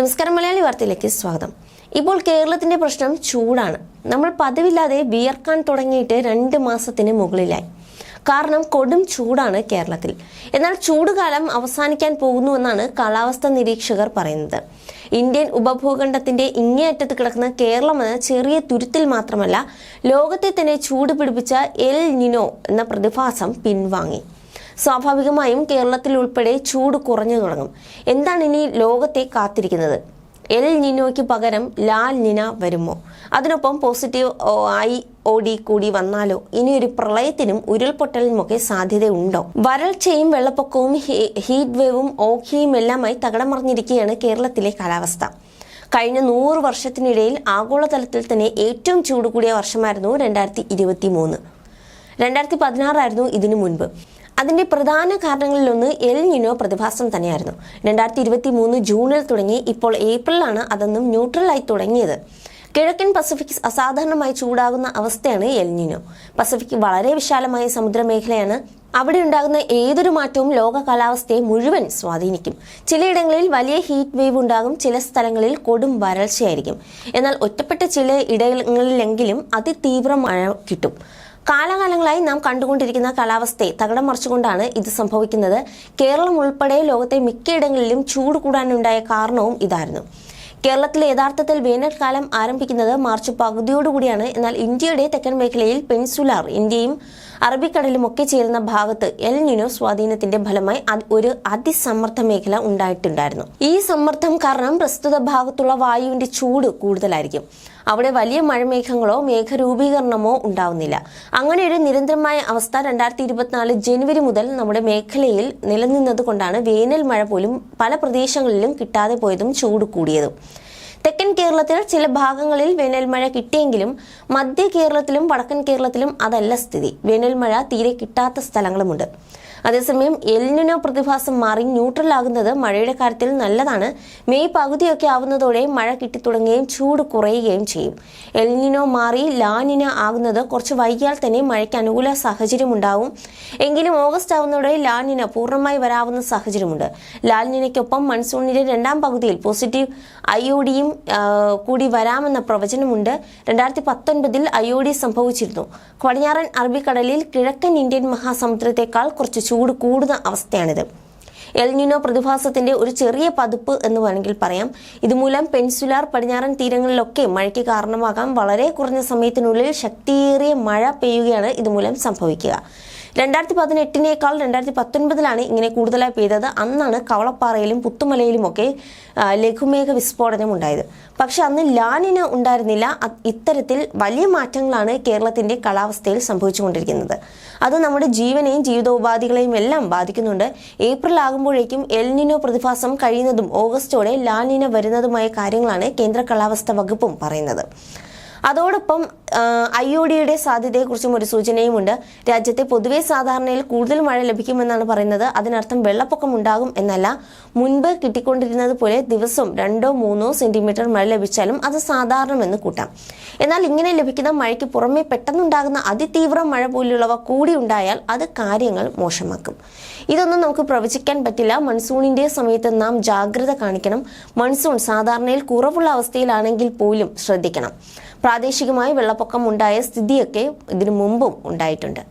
നമസ്കാരം മലയാളി വാർത്തയിലേക്ക് സ്വാഗതം. ഇപ്പോൾ കേരളത്തിന്റെ പ്രശ്നം ചൂടാണ്. നമ്മൾ പതിവില്ലാതെ വിയർക്കാൻ തുടങ്ങിയിട്ട് രണ്ട് മാസത്തിന് മുകളിലായി. കാരണം കൊടും ചൂടാണ് കേരളത്തിൽ. എന്നാൽ ചൂടുകാലം അവസാനിക്കാൻ പോകുന്നുവെന്നാണ് കാലാവസ്ഥാ നിരീക്ഷകർ പറയുന്നത്. ഇന്ത്യൻ ഉപഭൂഖണ്ഡത്തിന്റെ ഇങ്ങേയറ്റത്ത് കിടക്കുന്ന കേരളം എന്ന ചെറിയ തുരുത്തിൽ മാത്രമല്ല ലോകത്തെ തന്നെ ചൂട് പിടിപ്പിച്ച എൽ നിനോ എന്ന പ്രതിഭാസം പിൻവാങ്ങി. സ്വാഭാവികമായും കേരളത്തിൽ ഉൾപ്പെടെ ചൂട് കുറഞ്ഞു തുടങ്ങും. എന്താണ് ഇനി ലോകത്തെ കാത്തിരിക്കുന്നത്? എൽ നിനോയ്ക്ക് പകരം ലാൽ നിന വരുമോ? അതിനൊപ്പം പോസിറ്റീവ് ഐ ഒ ഡി കൂടി വന്നാലോ? ഇനി ഒരു പ്രളയത്തിനും ഉരുൾപൊട്ടലിനുമൊക്കെ സാധ്യതയുണ്ടോ? വരൾച്ചയും വെള്ളപ്പൊക്കവും ഹീറ്റ് വേവും ഓഖിയും എല്ലാമായി തകടം മറിഞ്ഞിരിക്കുകയാണ് കേരളത്തിലെ കാലാവസ്ഥ. കഴിഞ്ഞ നൂറ് വർഷത്തിനിടയിൽ ആഗോളതലത്തിൽ തന്നെ ഏറ്റവും ചൂട് കൂടിയ വർഷമായിരുന്നു രണ്ടായിരത്തി ഇരുപത്തി മൂന്ന് രണ്ടായിരത്തി പതിനാറായിരുന്നു ഇതിനു മുൻപ്. അതിന്റെ പ്രധാന കാരണങ്ങളിലൊന്ന് എൽ നിനോ പ്രതിഭാസം തന്നെയായിരുന്നു. രണ്ടായിരത്തി ഇരുപത്തി മൂന്ന് ജൂണിൽ തുടങ്ങി ഇപ്പോൾ ഏപ്രിലാണ് അതൊന്നും ന്യൂട്രലായി തുടങ്ങിയത്. കിഴക്കൻ പസഫിക് അസാധാരണമായി ചൂടാകുന്ന അവസ്ഥയാണ് എൽ നിനോ. പസഫിക് വളരെ വിശാലമായ സമുദ്രമേഖലയാണ്. അവിടെ ഉണ്ടാകുന്ന ഏതൊരു മാറ്റവും ലോക കാലാവസ്ഥയെ മുഴുവൻ സ്വാധീനിക്കും. ചിലയിടങ്ങളിൽ വലിയ ഹീറ്റ് വേവ് ഉണ്ടാകും ചില സ്ഥലങ്ങളിൽ കൊടും വരൾച്ചയായിരിക്കും. എന്നാൽ ഒറ്റപ്പെട്ട ചില ഇടങ്ങളിലെങ്കിലും അതിതീവ്ര മഴ കിട്ടും. കാലകാലങ്ങളായി നാം കണ്ടുകൊണ്ടിരിക്കുന്ന കാലാവസ്ഥയെ തകടം മറിച്ചുകൊണ്ടാണ് ഇത് സംഭവിക്കുന്നത്. കേരളം ഉൾപ്പെടെ ലോകത്തെ മിക്കയിടങ്ങളിലും ചൂട് കൂടാനുണ്ടായ കാരണവും ഇതായിരുന്നു. കേരളത്തിൽ യഥാർത്ഥത്തിൽ വേനൽക്കാലം ആരംഭിക്കുന്നത് മാർച്ച് പകുതിയോടുകൂടിയാണ്. എന്നാൽ ഇന്ത്യയുടെ തെക്കൻ മേഖലയിൽ പെൻസുലാർ ഇന്ത്യയും അറബിക്കടലും ഒക്കെ ചേരുന്ന ഭാഗത്ത് എൽ നിനോ സ്വാധീനത്തിന്റെ ഫലമായി ഒരു അതിസമ്മർദ്ദ മേഖല ഉണ്ടായിട്ടുണ്ടായിരുന്നു. ഈ സമ്മർദ്ദം കാരണം പ്രസ്തുത ഭാഗത്തുള്ള വായുവിന്റെ ചൂട് കൂടുതലായിരിക്കും. അവിടെ വലിയ മഴമേഘങ്ങളോ മേഘരൂപീകരണമോ ഉണ്ടാവുന്നില്ല. അങ്ങനെ ഒരു നിരന്തരമായ അവസ്ഥ രണ്ടായിരത്തി ഇരുപത്തിനാല് ജനുവരി മുതൽ നമ്മുടെ മേഖലയിൽ നിലനിന്നത് കൊണ്ടാണ് വേനൽ മഴ പോലും പല പ്രദേശങ്ങളിലും കിട്ടാതെ പോയതും ചൂട് കൂടിയതും. തെക്കൻ കേരളത്തിൽ ചില ഭാഗങ്ങളിൽ വേനൽ മഴ കിട്ടിയെങ്കിലും മധ്യ കേരളത്തിലും വടക്കൻ കേരളത്തിലും അതല്ല സ്ഥിതി. വേനൽ മഴ തീരെ കിട്ടാത്ത സ്ഥലങ്ങളുമുണ്ട്. അതേസമയം എൽനിനോ പ്രതിഭാസം മാറി ന്യൂട്രൽ ആകുന്നത് മഴയുടെ കാര്യത്തിൽ നല്ലതാണ്. മെയ് പകുതിയൊക്കെ ആവുന്നതോടെ മഴ കിട്ടിത്തുടങ്ങുകയും ചൂട് കുറയുകയും ചെയ്യും. എൽനിനോ മാറി ലാനിന ആകുന്നത് കുറച്ച് വൈകിയാൽ തന്നെ മഴയ്ക്ക് അനുകൂല സാഹചര്യം ഉണ്ടാവും എങ്കിലും ഓഗസ്റ്റ് ആവുന്നതോടെ ലാനിന പൂർണമായി വരാവുന്ന സാഹചര്യമുണ്ട്. ലാലിനയ്ക്കൊപ്പം മൺസൂണിന്റെ രണ്ടാം പകുതിയിൽ പോസിറ്റീവ് അയോഡിയും കൂടി വരാമെന്ന പ്രവചനമുണ്ട്. രണ്ടായിരത്തി പത്തൊൻപതിൽ അയോഡി സംഭവിച്ചിരുന്നു. പടിഞ്ഞാറൻ അറബിക്കടലിൽ കിഴക്കൻ ഇന്ത്യൻ മഹാസമുദ്രത്തെക്കാൾ കുറച്ച് ചൂട് കൂടുന്ന അവസ്ഥയാണിത്. എൽനിനോ പ്രതിഭാസത്തിന്റെ ഒരു ചെറിയ പതിപ്പ് എന്ന് വേണമെങ്കിൽ പറയാം. ഇതുമൂലം പെൻസുലാർ പടിഞ്ഞാറൻ തീരങ്ങളിലൊക്കെ മഴയ്ക്ക് കാരണമാകാം. വളരെ കുറഞ്ഞ സമയത്തിനുള്ളിൽ ശക്തിയേറിയ മഴ പെയ്യുകയാണ് ഇതുമൂലം സംഭവിക്കുക. രണ്ടായിരത്തി പതിനെട്ടിനേക്കാൾ രണ്ടായിരത്തി പത്തൊൻപതിലാണ് ഇങ്ങനെ കൂടുതലായി പെയ്തത്. അന്നാണ് കവളപ്പാറയിലും പുത്തുമലയിലുമൊക്കെ ലഘുമേഘ വിസ്ഫോടനം ഉണ്ടായത്. പക്ഷെ അന്ന് ലാനിന ഉണ്ടായിരുന്നില്ല. ഇത്തരത്തിൽ വലിയ മാറ്റങ്ങളാണ് കേരളത്തിന്റെ കാലാവസ്ഥയിൽ സംഭവിച്ചുകൊണ്ടിരിക്കുന്നത്. അത് നമ്മുടെ ജീവനെയും ജീവിതോപാധികളെയും എല്ലാം ബാധിക്കുന്നുണ്ട്. ഏപ്രിൽ ആകുമ്പോഴേക്കും എൽനിനോ പ്രതിഭാസം കഴിയുന്നതും ഓഗസ്റ്റോടെ ലാനിന വരുന്നതുമായ കാര്യങ്ങളാണ് കേന്ദ്ര കാലാവസ്ഥ വകുപ്പും പറയുന്നത്. അതോടൊപ്പം ഐ ഒ ഡിയുടെ സാധ്യതയെക്കുറിച്ചും ഒരു സൂചനയുമുണ്ട്. രാജ്യത്തെ പൊതുവെ സാധാരണയിൽ കൂടുതൽ മഴ ലഭിക്കുമെന്നാണ് പറയുന്നത്. അതിനർത്ഥം വെള്ളപ്പൊക്കം ഉണ്ടാകും എന്നല്ല. മുൻപ് കിട്ടിക്കൊണ്ടിരുന്നത് പോലെ ദിവസവും രണ്ടോ മൂന്നോ സെന്റിമീറ്റർ മഴ ലഭിച്ചാലും അത് സാധാരണമെന്ന് കൂട്ടാം. എന്നാൽ ഇങ്ങനെ ലഭിക്കുന്ന മഴയ്ക്ക് പുറമെ പെട്ടെന്നുണ്ടാകുന്ന അതിതീവ്ര മഴ പോലുള്ളവ കൂടി ഉണ്ടായാൽ അത് കാര്യങ്ങൾ മോശമാക്കും. ഇതൊന്നും നമുക്ക് പ്രവചിക്കാൻ പറ്റില്ല. മൺസൂണിന്റെ സമയത്ത് നാം ജാഗ്രത കാണിക്കണം. മൺസൂൺ സാധാരണയിൽ കുറവുള്ള അവസ്ഥയിലാണെങ്കിൽ പോലും ശ്രദ്ധിക്കണം. പ്രാദേശികമായി വെള്ളപ്പൊക്കം ഉണ്ടായ സ്ഥിതിയൊക്കെ ഇതിനു മുമ്പും ഉണ്ടായിട്ടുണ്ട്.